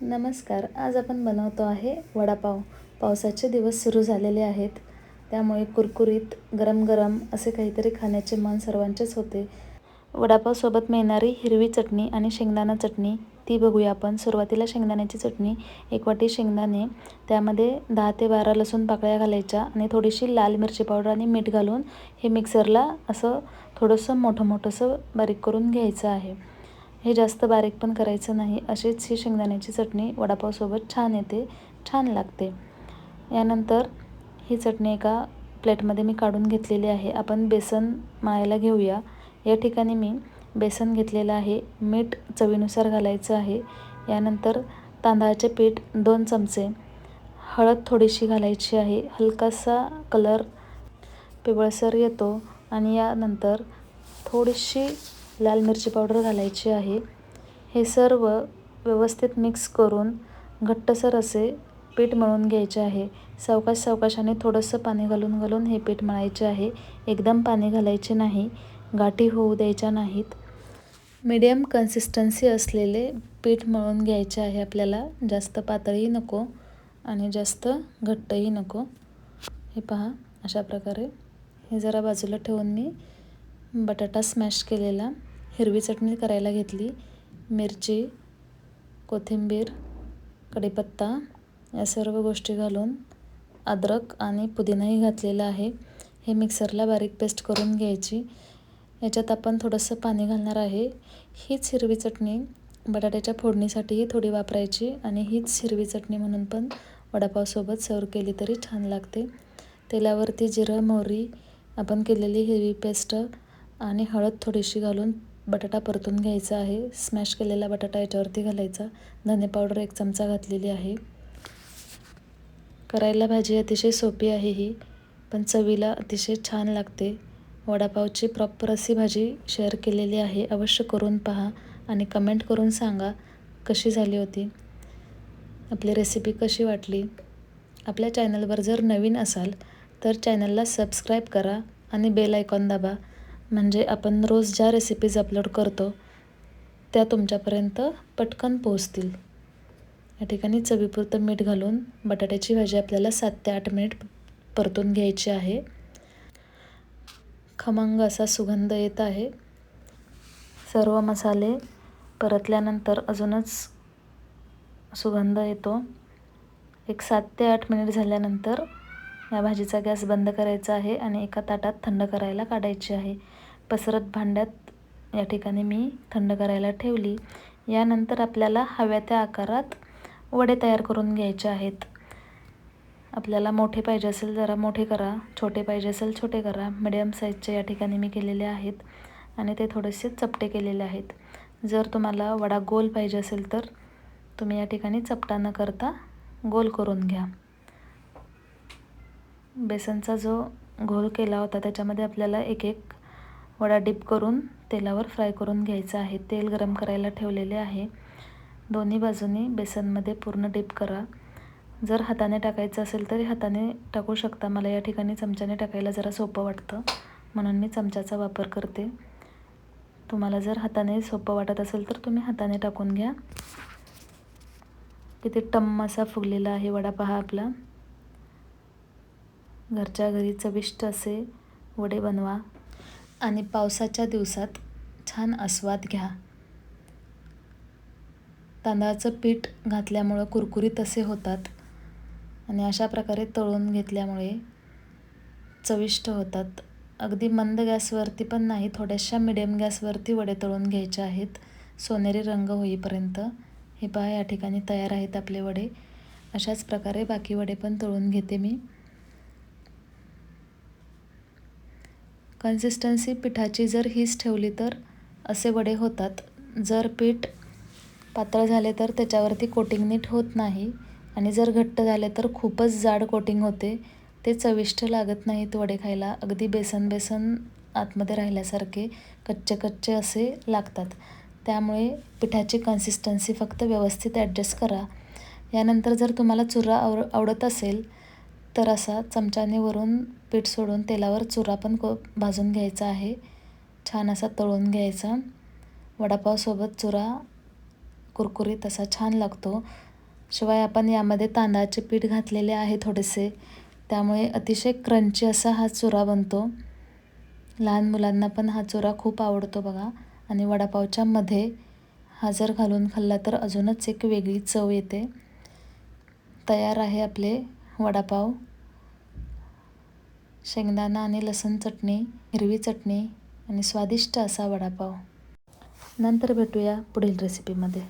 नमस्कार. आज आपण बनवतो आहे वडापाव. पावसाचे दिवस सुरू झालेले आहेत. त्यामुळे कुरकुरीत गरम गरम असे काहीतरी खाण्याचे मन सर्वांचेच होते. वडापावसोबत मिळणारी हिरवी चटणी आणि शेंगदाणा चटणी ती बघूया आपण. सुरुवातीला शेंगदाण्याची चटणी एक वाटी शेंगदाणे त्यामध्ये दहा ते बारा लसूण पाकळ्या घालायच्या आणि थोडीशी लाल मिरची पावडर आणि मीठ घालून हे मिक्सरला असं थोडंसं मोठं मोठंसं बारीक करून घ्यायचं आहे. हे जास्त बारीक पण करायचं नाही. अशीच ही शेंगदाण्याची चटणी वडापावसोबत छान येते छान लागते. यानंतर ही चटणी एका प्लेटमध्ये मी काढून घेतलेली आहे. आपण बेसन मळायला घेऊया. या ठिकाणी मी बेसन घेतलेलं आहे. मीठ चवीनुसार घालायचं आहे. यानंतर तांदळाचे पीठ दोन चमचे हळद थोडीशी घालायची आहे. हलकासा कलर पिवळसर येतो आणि यानंतर थोडीशी लाल मिरची पावडर घालायची आहे. हे सर्व व्यवस्थित मिक्स करून घट्टसर असे पीठ मळून घ्यायचे आहे. सावकाश सावकाशाने थोडंसं पाणी घालून घालून हे पीठ मळायचे आहे. एकदम पाणी घालायचे नाही. गाठी होऊ द्यायच्या नाहीत. मीडियम कन्सिस्टन्सी असलेले पीठ मळून घ्यायचे आहे आपल्याला. जास्त पातळही नको आणि जास्त घट्टही नको. हे पहा अशा प्रकारे. हे जरा बाजूला ठेवून मी बटाटा स्मॅश केलेला. हिरवी चटणी करायला घेतली. मिरची कोथिंबीर कढीपत्ता या सर्व गोष्टी घालून अद्रक आणि पुदिनाही घातलेला आहे. हे मिक्सरला बारीक पेस्ट करून घ्यायची. याच्यात आपण थोडंसं पाणी घालणार आहे. हीच हिरवी चटणी बटाट्याच्या फोडणीसाठीही थोडी वापरायची आणि हीच हिरवी चटणी म्हणून पण वडापावसोबत सर्व केली तरी छान लागते. तेलावरती जिरं मोहरी आपण केलेली हिरवी पेस्ट आणि हळद थोडीशी घालून बटाटा परतून घ्यायचा आहे. स्मॅश केलेला बटाटा याच्यावरती घालायचा. धने पावडर एक चमचा घातलेली आहे. करायला भाजी अतिशय सोपी आहे ही पण चवीला अतिशय छान लागते. वडापावची प्रॉपर अशी भाजी शेअर केलेली आहे. अवश्य करून पहा आणि कमेंट करून सांगा कशी झाली होती. आपली रेसिपी कशी वाटली. आपल्या चॅनलवर जर नवीन असाल तर चॅनलला सबस्क्राईब करा आणि बेल आयकॉन दाबा. म्हणजे आपण रोज ज्या रेसिपीज अपलोड करतो त्या तुमच्यापर्यंत पटकन पोहोचतील. या ठिकाणी चवीपुरतं मीठ घालून बटाट्याची भाजी आपल्याला सात ते आठ मिनिट परतून घ्यायची आहे. खमंग असा सुगंध येत आहे. सर्व मसाले परतल्यानंतर अजूनच सुगंध येतो. एक सात ते आठ मिनिट झाल्यानंतर या भाजीचा गॅस बंद करायचा आहे आणि एका ताटात थंड करायला काढायची आहे. पसरत भांड्यात या ठिकाणी मी थंड करायला ठेवली. यानंतर आपल्याला हव्या त्या आकारात वडे तयार करून घ्यायचे आहेत. आपल्याला मोठे पाहिजे असेल जरा मोठे करा छोटे पाहिजे असेल छोटे करा. मिडियम साईजचे या ठिकाणी मी केलेले आहेत आणि ते थोडेसे चपटे केलेले आहेत. जर तुम्हाला वडा गोल पाहिजे असेल तर तुम्ही या ठिकाणी चपटा न करता गोल करून घ्या. बेसनचा जो घोल केला होता त्याच्यामध्ये आपल्याला एक एक वडा डिप करून तेलावर फ्राय करून घ्यायचा आहे. तेल गरम करायला ठेवलेले आहे. दोन्ही बाजूनी बेसनमध्ये पूर्ण डिप करा. जर हाताने टाकायचं असेल तरी हाताने टाकू शकता. मला या ठिकाणी चमच्याने टाकायला जरा सोपं वाटतं. म्हणून मी चमच्याचा वापर करते. तुम्हाला जर हाताने सोपं वाटत असेल तर तुम्ही हाताने टाकून घ्या. किती टम्म असा फुगलेला आहे वडा पहा आपला. घरच्या घरी चविष्ट असे वडे बनवा. आणि पावसाच्या दिवसात छान आस्वाद घ्या. तांदळाचं पीठ घातल्यामुळं कुरकुरीत असे होतात आणि अशा प्रकारे तळून घेतल्यामुळे चविष्ट होतात. अगदी मंद गॅसवरती पण नाही थोड्याशा मिडियम गॅसवरती वडे तळून घ्यायचे आहेत. सोनेरी रंग होईपर्यंत हे पहा या ठिकाणी तयार आहेत आपले वडे. अशाच प्रकारे बाकी वडे पण तळून घेते मी. कन्सिस्टन्सी पिठाची जर हीच ठेवली तर असे वडे होतात. जर पीठ पातळ झाले तर त्याच्यावरती कोटिंग नीट होत नाही आणि जर घट्ट झाले तर खूपच जाड कोटिंग होते. ते चविष्ट लागत नाहीत वडे खायला. अगदी बेसन बेसन आतमध्ये राहिल्यासारखे कच्चे कच्चे असे लागतात. त्यामुळे पिठाची कन्सिस्टन्सी फक्त व्यवस्थित ॲडजस्ट करा. यानंतर जर तुम्हाला चुरा आव आवडत असेल तर असा चमच्याने वरून पीठ सोडून तेलावर चुरा पण को भाजून घ्यायचा आहे. छान असा तळून घ्यायचा. वडापावसोबत चुरा कुरकुरीत असा छान लागतो. शिवाय आपण यामध्ये तांदळाचे पीठ घातलेले आहे थोडेसे. त्यामुळे अतिशय क्रंची असा हा चुरा बनतो. लहान मुलांना पण हा चुरा खूप आवडतो बघा. आणि वडापावच्या मध्ये हा जर घालून खाल्ला तर अजूनच एक वेगळी चव येते. तयार आहे आपले वडापाव शेंगदाणा आणि लसूण चटणी हिरवी चटणी आणि स्वादिष्ट असा वडापाव. नंतर भेटूया पुढील रेसिपीमध्ये